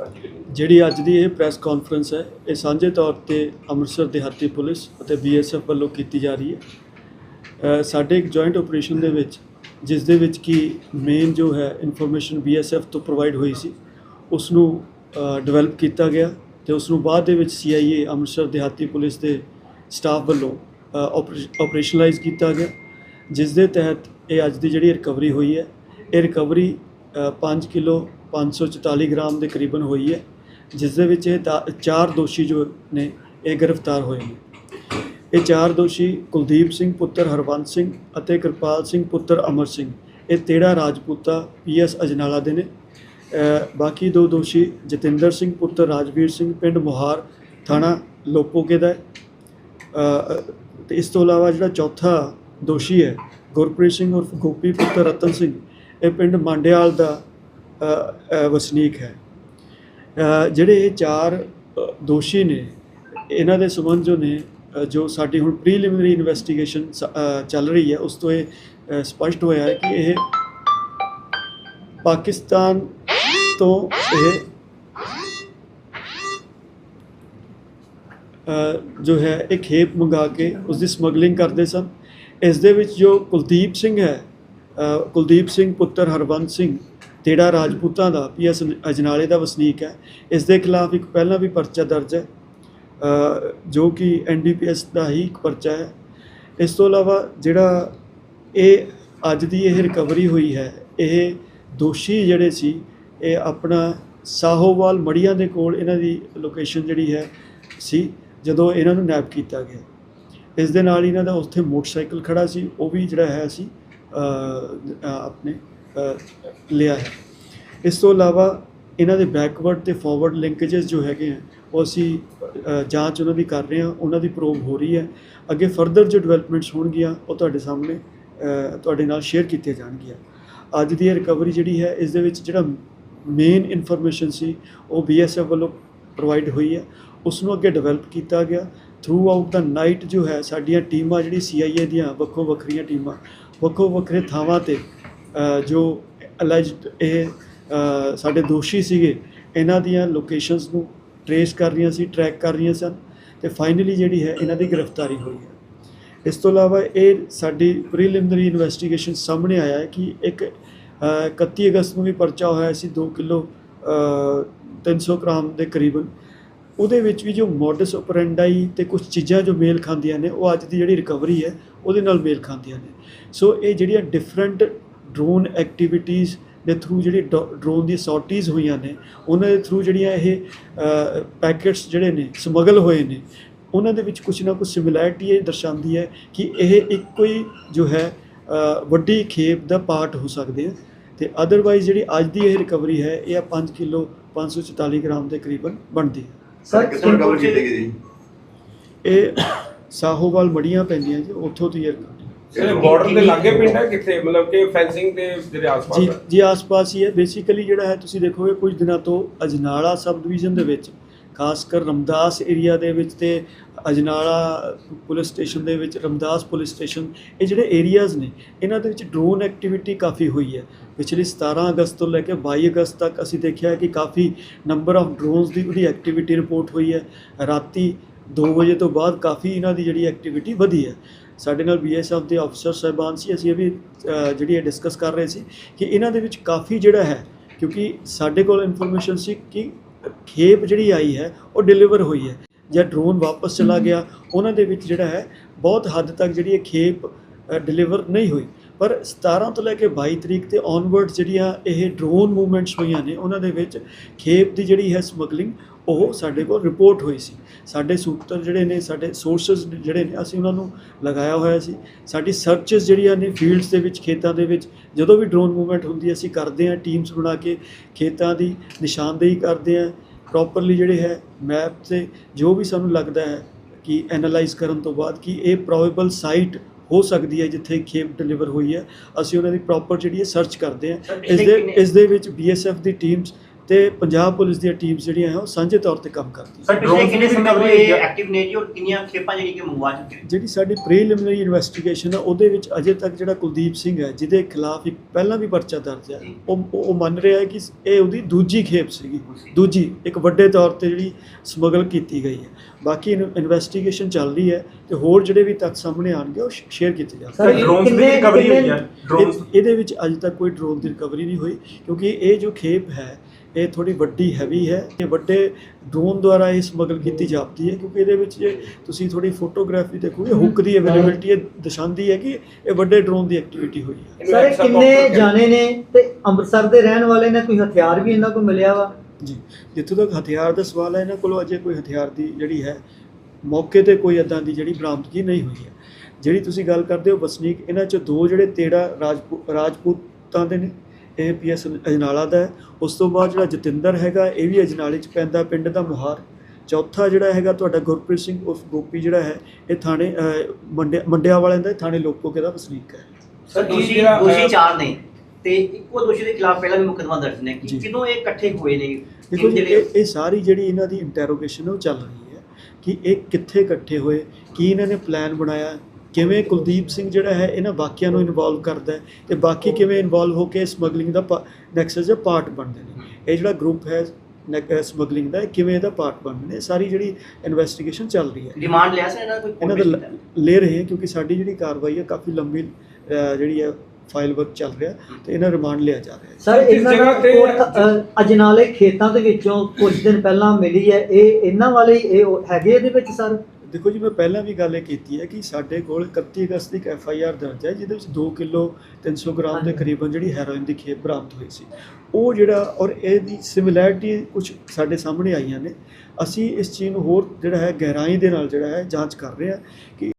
ਜਿਹੜੀ ਅੱਜ ਦੀ ਇਹ ਪ੍ਰੈਸ ਕਾਨਫਰੰਸ ਹੈ, ਇਹ ਸਾਂਝੇ ਤੌਰ ਤੇ ਅੰਮ੍ਰਿਤਸਰ ਦਿਹਾਤੀ ਪੁਲਿਸ ਅਤੇ ਬੀਐਸਐਫ ਵੱਲੋਂ ਕੀਤੀ ਜਾ ਰਹੀ ਹੈ। ਸਾਡੇ ਇੱਕ ਜੁਆਇੰਟ ਆਪਰੇਸ਼ਨ ਦੇ ਵਿੱਚ, ਜਿਸ ਦੇ ਵਿੱਚ ਕੀ ਮੇਨ ਜੋ ਹੈ ਇਨਫੋਰਮੇਸ਼ਨ ਬੀਐਸਐਫ ਤੋਂ ਪ੍ਰੋਵਾਈਡ ਹੋਈ ਸੀ ਉਸ ਨੂੰ ਡਿਵੈਲਪ ਕੀਤਾ ਗਿਆ ਤੇ ਉਸ ਨੂੰ ਬਾਅਦ ਦੇ ਵਿੱਚ ਸੀਆਈਏ ਅੰਮ੍ਰਿਤਸਰ ਦਿਹਾਤੀ ਪੁਲਿਸ ਦੇ ਸਟਾਫ ਵੱਲੋਂ ਆਪਰੇਸ਼ਨਲਾਈਜ਼ ਕੀਤਾ ਗਿਆ, ਜਿਸ ਦੇ ਤਹਿਤ ਇਹ ਅੱਜ ਦੀ ਜਿਹੜੀ ਰਿਕਵਰੀ ਹੋਈ ਹੈ, ਇਹ ਰਿਕਵਰੀ 5 ਕਿਲੋ 544 ਗ੍ਰਾਮ ਦੇ ਕਰੀਬਨ ਹੋਈ ਹੈ, ਜਿਸ ਦੇ ਵਿੱਚ ਇਹ ਦਾ- ਚਾਰ ਦੋਸ਼ੀ ਜੋ ਨੇ ਇਹ ਗ੍ਰਿਫਤਾਰ ਹੋਏ ਨੇ। ਇਹ ਚਾਰ ਦੋਸ਼ੀ ਕੁਲਦੀਪ ਸਿੰਘ, ਪੁੱਤਰ ਹਰਵੰਤ ਸਿੰਘ ਅਤੇ ਕਿਰਪਾਲ ਸਿੰਘ, ਪੁੱਤਰ ਅਮਰ ਸਿੰਘ। ਇਹ ਤੇੜਾ ਰਾਜਪੂਤਾ ਪੀਐਸ ਅਜਨਾਲਾ ਦੇ ਨੇ। ਬਾਕੀ ਦੋ ਦੋਸ਼ੀ ਜਤਿੰਦਰ ਸਿੰਘ, ਪੁੱਤਰ ਰਾਜਵੀਰ ਸਿੰਘ, ਪਿੰਡ ਮੁਹਾਰ ਥਾਣਾ ਲੋਪੋਕੇ ਦਾ ਹੈ। ਤੇ ਇਸ ਤੋਂ ਇਲਾਵਾ ਜਿਹੜਾ ਚੌਥਾ ਦੋਸ਼ੀ ਹੈ, ਗੁਰਪ੍ਰੀਤ ਸਿੰਘ ਉਰਫ ਗੋਪੀ, ਪੁੱਤਰ ਰਤਨ ਸਿੰਘ ਇਹ ਪਿੰਡ ਮਾਂਡਿਆਲ ਦਾ ਵਸਨੀਕ ਹੈ। ਜਿਹੜੇ ਇਹ ਚਾਰ ਦੋਸ਼ੀ ਨੇ ਇਹਨਾਂ ਦੇ ਸੰਬੰਧ ਜੋ ਨੇ ਜੋ ਸਾਡੀ ਹੁਣ ਪ੍ਰੀਲਿਮਿਨਰੀ ਇਨਵੈਸਟੀਗੇਸ਼ਨ ਚੱਲ ਰਹੀ ਹੈ ਉਸ ਤੋਂ ਇਹ ਅ, ਸਪਸ਼ਟ ਹੋਇਆ ਹੈ ਕਿ ਇਹ ਪਾਕਿਸਤਾਨ ਤੋਂ ਇਹ ਜੋ ਹੈ ਇਹ ਖੇਪ ਮੰਗਾ ਕੇ ਉਸ ਦੀ ਸਮਗਲਿੰਗ ਕਰਦੇ ਸਨ। ਇਸ ਦੇ ਵਿੱਚ ਜੋ ਕੁਲਦੀਪ ਸਿੰਘ ਹੈ ਕੁਲਦੀਪ ਸਿੰਘ ਪੁੱਤਰ ਹਰਵੰਤ ਸਿੰਘ, ਤੇੜਾ ਰਾਜਪੂਤਾਂ ਦਾ ਪੀਐਸ ਅਜਨਾਲੇ ਦਾ ਵਸਨੀਕ ਹੈ। ਇਸ ਦੇ ਖਿਲਾਫ ਇੱਕ ਪਹਿਲਾਂ ਵੀ ਪਰਚਾ ਦਰਜ ਹੈ। ਜੋ ਕਿ ਐਨਡੀਪੀਐਸ ਦਾ ਹੀ ਇੱਕ ਪਰਚਾ ਹੈ। ਇਸ ਤੋਂ ਇਲਾਵਾ ਜਿਹੜਾ ਇਹ, ਅੱਜ ਦੀ ਇਹ ਰਿਕਵਰੀ ਹੋਈ ਹੈ, ਇਹ ਦੋਸ਼ੀ ਜਿਹੜੇ ਸੀ, ਇਹ ਆਪਣਾ ਸਾਹੋਵਾਲ ਮੜੀਆਂ ਦੇ ਕੋਲ ਇਹਨਾਂ ਦੀ ਲੋਕੇਸ਼ਨ ਜਿਹੜੀ ਹੈ, ਸੀ, ਜਦੋਂ ਇਹਨਾਂ ਨੂੰ ਨੈਪ ਕੀਤਾ ਗਿਆ। ਇਸ ਦੇ ਨਾਲ ਇਹਨਾਂ ਦਾ ਉੱਥੇ ਮੋਟਰਸਾਈਕਲ ਖੜਾ ਸੀ, ਉਹ ਵੀ ਜਿਹੜਾ ਹੈ, ਸੀ ਆਪਣੇ ਲਿਆ ਹੈ। ਇਸ ਤੋਂ ਇਲਾਵਾ ਇਹਨਾਂ ਦੇ ਬੈਕਵਰਡ ਤੇ ਫਾਰਵਰਡ ਲਿੰਕੇजेस ਜੋ ਹੈਗੇ ਆ, ਉਹ ਅਸੀਂ ਜਾਂਚ ਉਹਨਾਂ ਦੀ ਕਰ ਰਹੇ ਹਾਂ, ਉਹਨਾਂ ਦੀ ਪ੍ਰੋਬ ਹੋ ਰਹੀ ਹੈ। ਅੱਗੇ ਫਰਦਰ ਜੋ ਡਿਵੈਲਪਮੈਂਟਸ ਹੋਣਗੀਆਂ, ਉਹ ਤੁਹਾਡੇ ਸਾਹਮਣੇ ਤੁਹਾਡੇ ਨਾਲ ਸ਼ੇਅਰ ਕੀਤੀਆਂ ਜਾਣਗੀਆਂ। ਅੱਜ ਦੀ ਇਹ ਰਿਕਵਰੀ ਜਿਹੜੀ ਹੈ, ਇਸ ਦੇ ਵਿੱਚ ਜਿਹੜਾ ਮੇਨ ਇਨਫੋਰਮੇਸ਼ਨ ਸੀ, ਉਹ ਬੀਐਸਐਫ ਵੱਲੋਂ ਪ੍ਰੋਵਾਈਡ ਹੋਈ ਹੈ। ਉਸ ਨੂੰ ਅੱਗੇ ਡਿਵੈਲਪ ਕੀਤਾ ਗਿਆ। ਥਰੂ ਆਊਟ ਦਾ ਨਾਈਟ ਜੋ ਹੈ, ਸਾਡੀਆਂ ਟੀਮਾਂ, ਜਿਹੜੀ ਸੀਆਈਏ ਦੀਆਂ ਵੱਖੋ ਵੱਖਰੀਆਂ ਟੀਮਾਂ ਵੱਖੋ ਵੱਖਰੇ ਥਾਵਾਂ ਤੇ ਜੋ ਅਲੈਜਡ ਇਹ ਸਾਡੇ ਦੋਸ਼ੀ ਸੀਗੇ ਇਹਨਾਂ ਦੀਆਂ ਲੋਕੇਸ਼ਨਸ ਨੂੰ ਟਰੇਸ ਕਰ ਰਹੀਆਂ ਸੀ ਟਰੈਕ ਕਰ ਰਹੀਆਂ ਸਨ ਤੇ ਫਾਈਨਲੀ ਜਿਹੜੀ ਹੈ ਇਹਨਾਂ ਦੀ ਗ੍ਰਿਫਤਾਰੀ ਹੋਈ ਹੈ। ਇਸ ਤੋਂ ਇਲਾਵਾ ਇਹ ਸਾਡੀ ਪ੍ਰੀਲਿਮਿਨਰੀ ਇਨਵੈਸਟੀਗੇਸ਼ਨ ਸਾਹਮਣੇ ਆਇਆ ਹੈ ਕਿ ਇੱਕ ਅ, 31 ਅਗਸਤ ਨੂੰ ਵੀ ਪਰਚਾ ਹੋਇਆ ਸੀ 2 ਕਿਲੋ ਅ, 300 ਗ੍ਰਾਮ ਦੇ ਕਰੀਬਨ। ਉਹਦੇ ਵਿੱਚ ਵੀ ਜੋ ਮੋਡਸ ਆਪਰੈਂਡਾਈ ਤੇ ਕੁਝ ਚੀਜ਼ਾਂ ਜੋ ਮੇਲ ਖਾਂਦੀਆਂ ਨੇ, ਉਹ ਅੱਜ ਦੀ ਜਿਹੜੀ ਰਿਕਵਰੀ ਹੈ, ਉਹਦੇ ਨਾਲ ਮੇਲ ਖਾਂਦੀਆਂ ਨੇ। ਸੋ ਇਹ ਜਿਹੜੀਆਂ ਡਿਫਰੈਂਟ ਡਰੋਨ ਐਕਟੀਵਿਟੀਜ਼ ਦੇ ਥਰੂ ਜਿਹੜੀ ਡਰੋਨ ਦੀ ਸੌਰਟੀਜ਼ ਹੋਈਆਂ ਨੇ, ਉਹਨਾਂ ਦੇ ਥਰੂ ਜਿਹੜੀਆਂ ਇਹ ਪੈਕੇਟਸ ਜਿਹੜੇ ਨੇ ਸਮਗਲ ਹੋਏ ਨੇ, ਉਹਨਾਂ ਦੇ ਵਿੱਚ ਕੁਝ ਨਾ ਕੁਝ ਸਿਮਿਲੈਰਿਟੀ ਇਹ ਦਰਸਾਉਂਦੀ ਹੈ ਕਿ ਇਹ ਇੱਕੋ ਹੀ ਜੋ ਹੈ ਵੱਡੀ ਖੇਪ ਦਾ ਪਾਰਟ ਹੋ ਸਕਦੇ ਆ। ਤੇ ਅਦਰਵਾਈਜ਼ ਜਿਹੜੀ ਅੱਜ ਦੀ ਇਹ ਰਿਕਵਰੀ ਹੈ, ਇਹ 5 ਕਿਲੋ 544 ਗ੍ਰਾਮ ਦੇ ਕਰੀਬਨ ਬਣਦੀ ਹੈ। ਸਰ ਕਿੱਥੋਂ ਰਿਕਵਰ ਕੀਤੀ ਗਈ ਜੀ ਇਹ ਸਾਹੋਵਾਲ ਮੜੀਆਂ ਪੈਂਦੀਆਂ ਜੀ ਉੱਥੋਂ ਇਹ ਰਿਕਵਰੀ ਇਹ ਬਾਰਡਰ ਦੇ ਲਾਗੇ ਪਿੰਡ ਹੈ ਕਿੱਥੇ? ਮਤਲਬ ਕਿ ਫੈਂਸਿੰਗ ਦੇ ਜਿਹੜੇ ਆਸ-ਪਾਸ ਜੀ ਹੈ? ਜੀ ਆਸ-ਪਾਸ ਹੀ ਹੈ। ਬੇਸਿਕਲੀ ਜਿਹੜਾ ਹੈ ਤੁਸੀਂ ਦੇਖੋਗੇ ਕੁਝ ਦਿਨਾਂ ਤੋਂ ਅਜਨਾਲਾ ਸਬ ਡਿਵੀਜ਼ਨ ਦੇ ਵਿੱਚ ਖਾਸ ਕਰ ਰਮਦਾਸ ਏਰੀਆ ਦੇ ਵਿੱਚ ਤੇ ਅਜਨਾਲਾ ਪੁਲਿਸ ਸਟੇਸ਼ਨ ਦੇ ਵਿੱਚ, ਰਮਦਾਸ ਪੁਲਿਸ ਸਟੇਸ਼ਨ ਇਹ ਜਿਹੜੇ ਏਰੀਆਜ਼ ਨੇ, ਇਹਨਾਂ ਦੇ ਵਿੱਚ ਡਰੋਨ ਐਕਟੀਵਿਟੀ ਕਾਫੀ ਹੋਈ ਹੈ। ਪਿਛਲੇ 17 ਅਗਸਤ ਤੋਂ ਲੈ ਕੇ 22 ਅਗਸਤ ਤੱਕ ਅਸੀਂ ਦੇਖਿਆ ਕਿ ਕਾਫੀ ਨੰਬਰ ਆਫ ਡਰੋਨਸ ਦੀ ਉਹਦੀ ਐਕਟੀਵਿਟੀ ਰਿਪੋਰਟ ਹੋਈ ਹੈ। ਰਾਤੀ 2 ਵਜੇ ਤੋਂ ਬਾਅਦ ਕਾਫੀ ਇਹਨਾਂ ਦੀ ਜਿਹੜੀ ਐਕਟੀਵਿਟੀ ਵਧੀ ਹੈ। ਸਾਡੇ ਨਾਲ ਬੀਐਸਐਫ ਦੇ ਅਫਸਰ ਸਾਹਿਬਾਨ ਸੀ, ਅਸੀਂ ਇਹ ਵੀ ਜਿਹੜੀ ਇਹ ਡਿਸਕਸ ਕਰ ਰਹੇ ਸੀ ਕਿ ਇਹਨਾਂ ਦੇ ਵਿੱਚ ਕਾਫੀ ਜਿਹੜਾ ਹੈ, ਕਿਉਂਕਿ ਸਾਡੇ ਕੋਲ ਇਨਫੋਰਮੇਸ਼ਨ ਸੀ ਕਿ ਖੇਪ ਜਿਹੜੀ ਆਈ ਹੈ ਉਹ ਡਿਲੀਵਰ ਹੋਈ ਹੈ। ਜਾਂ ਡਰੋਨ ਵਾਪਸ ਚਲਾ ਗਿਆ। ਉਹਨਾਂ ਦੇ ਵਿੱਚ ਜਿਹੜਾ ਹੈ ਬਹੁਤ ਹੱਦ ਤੱਕ ਜਿਹੜੀ ਇਹ ਖੇਪ ਡਿਲੀਵਰ ਨਹੀਂ ਹੋਈ। ਪਰ 17 ਤੋਂ ਲੈ ਕੇ 22 ਤਰੀਕ ਤੇ ਔਨਵਰਡ ਜਿਹੜੀਆਂ ਇਹ ਡਰੋਨ ਮੂਵਮੈਂਟਸ ਹੋਈਆਂ ਨੇ ਉਹਨਾਂ ਦੇ ਵਿੱਚ ਖੇਪ ਦੀ ਜਿਹੜੀ ਹੈ ਸਮਗਲਿੰਗ ਉਹ ਸਾਡੇ ਕੋਲ ਰਿਪੋਰਟ ਹੋਈ ਸੀ। ਸਾਡੇ ਸੂਤਰ ਜਿਹੜੇ ਨੇ ਸਾਡੇ ਸੋਰਸਸ ਜਿਹੜੇ ਨੇ ਅਸੀਂ ਉਹਨਾਂ ਨੂੰ ਲਗਾਇਆ ਹੋਇਆ ਸੀ। ਸਾਡੀ ਸਰਚਸ ਜਿਹੜੀਆਂ ਨੇ ਫੀਲਡਸ ਦੇ ਵਿੱਚ ਖੇਤਾਂ ਦੇ ਵਿੱਚ ਜਦੋਂ ਵੀ ਡਰੋਨ ਮੂਵਮੈਂਟ ਹੁੰਦੀ ਹੈ ਅਸੀਂ ਕਰਦੇ ਹਾਂ ਟੀਮਸ ਬਣਾ ਕੇ ਖੇਤਾਂ ਦੀ ਨਿਸ਼ਾਨਦੇਹੀ ਕਰਦੇ ਹਾਂ। ਪ੍ਰੋਪਰਲੀ ਜਿਹੜੇ ਹੈ ਮੈਪ ਤੇ ਜੋ ਵੀ ਸਾਨੂੰ ਲੱਗਦਾ ਹੈ ਕਿ ਐਨਾਲਾਈਜ਼ ਕਰਨ ਤੋਂ ਬਾਅਦ ਕਿ ਇਹ ਪ੍ਰੋਬੇਬਲ ਸਾਈਟ ਹੋ ਸਕਦੀ ਹੈ ਜਿੱਥੇ ਖੇਪ ਡਿਲੀਵਰ ਹੋਈ ਹੈ ਅਸੀਂ ਉਹਨਾਂ ਦੀ ਪ੍ਰੋਪਰ ਜਿਹੜੀ ਹੈ ਸਰਚ ਕਰਦੇ ਹਾਂ। ਇਸ ਦੇ ਇਸ ਦੇ ਵਿੱਚ ਬੀਐਸਐਫ ਦੀ ਟੀਮਸ ਤੇ ਪੰਜਾਬ ਪੁਲਿਸ ਦੀਆਂ ਟੀਮਸ ਜਿਹੜੀਆਂ ਹੈ ਉਹ ਸਾਂਝੇ ਤੌਰ ਤੇ ਕੰਮ ਕਰਦੀਆਂ ਸਰ ਪਿਛਲੇ ਕਿੰਨੇ ਦੀ ਸਮੇਂ ਤੋਂ ਇਹ। ਐਕਟਿਵ ਨੇ ਜੀ ਔਰ ਕਿੰਨੀਆਂ ਖੇਪਾਂ ਜਿਹੜੀ ਕਿ ਮੰਗਵਾ ਚੁੱਕੇ ਨੇ ਜਿਹੜੀ ਸਾਡੀ ਪ੍ਰੀਲਿਮਿਨਰੀ ਇਨਵੈਸਟੀਗੇਸ਼ਨ ਹੈ ਉਹਦੇ ਵਿੱਚ ਅਜੇ ਤੱਕ ਜਿਹੜਾ ਕੁਲਦੀਪ ਸਿੰਘ ਹੈ ਜਿਹਦੇ ਖਿਲਾਫ ਇੱਕ ਪਹਿਲਾਂ ਵੀ ਪਰਚਾ ਦਰਜ ਹੈ। ਉਹ ਉਹ ਮੰਨ ਰਿਹਾ ਹੈ ਕਿ ਇਹ ਉਹਦੀ ਦੂਜੀ ਖੇਪ ਸੀਗੀ। ਦੂਜੀ ਇੱਕ ਵੱਡੇ ਤੌਰ ਤੇ ਜਿਹੜੀ ਸਮਗਲ ਕੀਤੀ ਗਈ ਹੈ ਬਾਕੀ ਇਨਵੈਸਟੀਗੇਸ਼ਨ ਚੱਲ ਰਹੀ ਹੈ ਤੇ ਹੋਰ ਜਿਹੜੇ ਵੀ ਤੱਥ ਸਾਹਮਣੇ ਆਣਗੇ ਉਹ ਸ਼ੇਅਰ ਕੀਤੇ ਜਾਣਗੇ ਸਰ, ਡਰੋਨਸ ਦੀ ਰਿਕਵਰੀ ਹੋਈ ਹੈ ਡਰੋਨਸ ਇਹ- ਇਹਦੇ ਵਿੱਚ ਅਜੇ ਤੱਕ ਕੋਈ ਡਰੋਨ ਦੀ ਰਿਕਵਰੀ ਨਹੀਂ ਹੋਈ ਕਿਉਂਕਿ ਇਹ ਜੋ ਖੇਪ ਹੈ ਇਹ ਥੋੜੀ ਵੱਡੀ ਹੈਵੀ ਹੈ। ਇਹ ਵੱਡੇ ਡਰੋਨ ਦੁਆਰਾ ਇਹ ਸਮਗਲ ਕੀਤੀ ਜਾਂਦੀ ਹੈ ਕਿਉਂਕਿ ਇਹਦੇ ਵਿੱਚ ਜੇ ਤੁਸੀਂ ਥੋੜੀ ਫੋਟੋਗ੍ਰਾਫੀ ਦੇਖੋਗੇ ਹੁੱਕ ਦੀ ਅਵੇਲੇਬਿਲਟੀ ਇਹ ਦਰਸਾਉਂਦੀ ਹੈ ਕਿ ਇਹ ਵੱਡੇ ਡਰੋਨ ਦੀ ਐਕਟੀਵਿਟੀ ਹੋਈ ਹੈ। ਸਰ ਕਿੰਨੇ ਜਾਣੇ ਨੇ ਤੇ ਅੰਮ੍ਰਿਤਸਰ ਦੇ ਰਹਿਣ ਵਾਲੇ ਨੇ? ਕੋਈ ਹਥਿਆਰ ਵੀ ਇਹਨਾਂ ਕੋਲ ਮਿਲਿਆ ਵਾ? ਜੀ ਜਿੱਥੋਂ ਤੱਕ ਹਥਿਆਰ ਦਾ ਸਵਾਲ ਹੈ ਇਹਨਾਂ ਕੋਲੋਂ ਅਜੇ ਕੋਈ ਹਥਿਆਰ ਦੀ ਜਿਹੜੀ ਹੈ ਮੌਕੇ ਤੇ ਕੋਈ ਇਦਾਂ ਦੀ ਜਿਹੜੀ ਬਰਾਮਦਗੀ ਨਹੀਂ ਹੋਈ ਹੈ। ਜਿਹੜੀ ਤੁਸੀਂ ਗੱਲ ਕਰਦੇ ਹੋ ਵਸਨੀਕ ਇਹਨਾਂ ਚ ਦੋ ਜਿਹੜੇ ਤੇੜਾ ਰਾਜਪੂਤ ਰਾਜਪੂਤਾਂ ਦੇ ਨੇ ਇਹ ਪੀਐਸ ਅਜਨਾਲਾ ਦਾ ਹੈ। ਉਸ ਤੋਂ ਬਾਅਦ ਜਿਹੜਾ ਜਤਿੰਦਰ ਹੈਗਾ ਇਹ ਵੀ ਅਜਨਾਲੇ ਚ ਪੈਂਦਾ ਪਿੰਡ ਦਾ ਮੁਹਾਰ। ਚੌਥਾ ਜਿਹੜਾ ਹੈਗਾ ਤੁਹਾਡਾ ਗੁਰਪ੍ਰੀਤ ਸਿੰਘ ਉਰਫ ਗੋਪੀ ਜਿਹੜਾ ਹੈ ਇਹ ਥਾਣੇ ਮੰਡਿਆ ਮੰਡਿਆ ਵਾਲਿਆਂ ਦਾ ਥਾਣੇ ਲੋਕੋਕੇ ਦਾ ਵਸਨੀਕ ਹੈ। ਸਰ ਦੋਸ਼ੀ ਦੋਸ਼ੀ ਚਾਰ ਨੇ। ਤੇ ਇੱਕੋ ਦੋਸ਼ੀ ਦੇ ਖਿਲਾਫ ਪਹਿਲਾਂ ਵੀ ਮੁਕੱਦਮਾ ਦਰਜ ਨੇ। ਕਿਦੋਂ ਇਹ ਇਕੱਠੇ ਹੋਏ ਨੇ? ਦੇਖੋ ਇਹ ਸਾਰੀ ਜਿਹੜੀ ਇਹਨਾਂ ਦੀ ਇੰਟਰੋਗੇਸ਼ਨ ਉਹ ਚੱਲ ਰਹੀ ਹੈ ਕਿ ਇਹ ਕਿੱਥੇ ਇਕੱਠੇ ਹੋਏ ਕੀ ਇਹਨਾਂ ਨੇ ਪਲਾਨ ਬਣਾਇਆ ਕਿਵੇਂ ਕੁਲਦੀਪ ਸਿੰਘ ਜਿਹੜਾ ਹੈ ਇਹਨਾਂ ਬਾਕੀਆਂ ਨੂੰ ਇਨਵੋਲਵ ਕਰਦਾ ਹੈ ਤੇ ਬਾਕੀ ਕਿਵੇਂ ਇਨਵੋਲਵ ਹੋ ਕੇ ਸਮਗਲਿੰਗ ਦਾ ਨੈਕਸਸ ਦਾ ਪਾਰਟ ਬਣਦੇ ਨੇ। ਇਹ ਜਿਹੜਾ ਗਰੁੱਪ ਹੈ ਸਮਗਲਿੰਗ ਦਾ ਕਿਵੇਂ ਇਹਦਾ ਪਾਰਟ ਬਣਦੇ ਨੇ ਸਾਰੀ ਜਿਹੜੀ ਇਨਵੈਸਟੀਗੇਸ਼ਨ ਚੱਲ ਰਹੀ ਹੈ। ਡਿਮਾਂਡ ਲਿਆ ਸਰ ਇਹਨਾਂ ਦਾ ਕੋਈ ਇਹਨਾਂ ਦਾ ਲ- ਰਹੇ ਕਿਉਂਕਿ ਸਾਡੀ ਜਿਹੜੀ ਕਾਰਵਾਈ ਹੈ ਕਾਫੀ ਲੰਬੀ ਜਿਹੜੀ ਹੈ ਫਾਈਲ ਵਰਕ ਚੱਲ ਰਿਹਾ ਤੇ ਇਹਨਾਂ ਰਿਮਾਂਡ ਲਿਆ ਜਾ ਰਿਹਾ ਹੈ। ਸਰ ਇਹਨਾਂ ਜਗ੍ਹਾ ਦਾ ਅਜਨਾਲੇ ਖੇਤਾਂ ਦੇ ਵਿੱਚੋਂ ਕੁਝ ਦਿਨ ਪਹਿਲਾਂ ਮਿਲੀ ਹੈ ਇਹ ਇਹਨਾਂ ਵਾਲੇ ਇਹ ਹੈਗੇ ਇਹਦੇ ਵਿੱਚ ਸਰ? ਦੇਖੋ ਜੀ ਮੈਂ ਪਹਿਲਾਂ ਵੀ ਗੱਲ ਇਹ ਕੀਤੀ ਹੈ ਕਿ ਸਾਡੇ ਕੋਲ 31 ਅਗਸਤ ਦੀ ਇੱਕ ਐਫ ਆਈ ਆਰ ਦਰਜ ਹੈ ਜਿਹਦੇ ਵਿੱਚ 2 ਕਿਲੋ 300 ਗ੍ਰਾਮ ਦੇ। ਕਰੀਬਨ ਜਿਹੜੀ ਹੈਰੋਇਨ ਦੀ ਖੇਪ ਬਰਾਮਦ ਹੋਈ ਸੀ ਉਹ ਜਿਹੜਾ ਔਰ ਇਹਦੀ ਸਿਮਿਲੈਰਿਟੀ ਕੁਝ ਸਾਡੇ ਸਾਹਮਣੇ ਆਈਆਂ ਨੇ ਅਸੀਂ ਇਸ ਚੀਜ਼ ਨੂੰ ਹੋਰ ਜਿਹੜਾ ਹੈ ਗਹਿਰਾਈ ਦੇ ਨਾਲ ਜਿਹੜਾ ਹੈ ਜਾਂਚ ਕਰ ਰਹੇ ਹਾਂ ਕਿ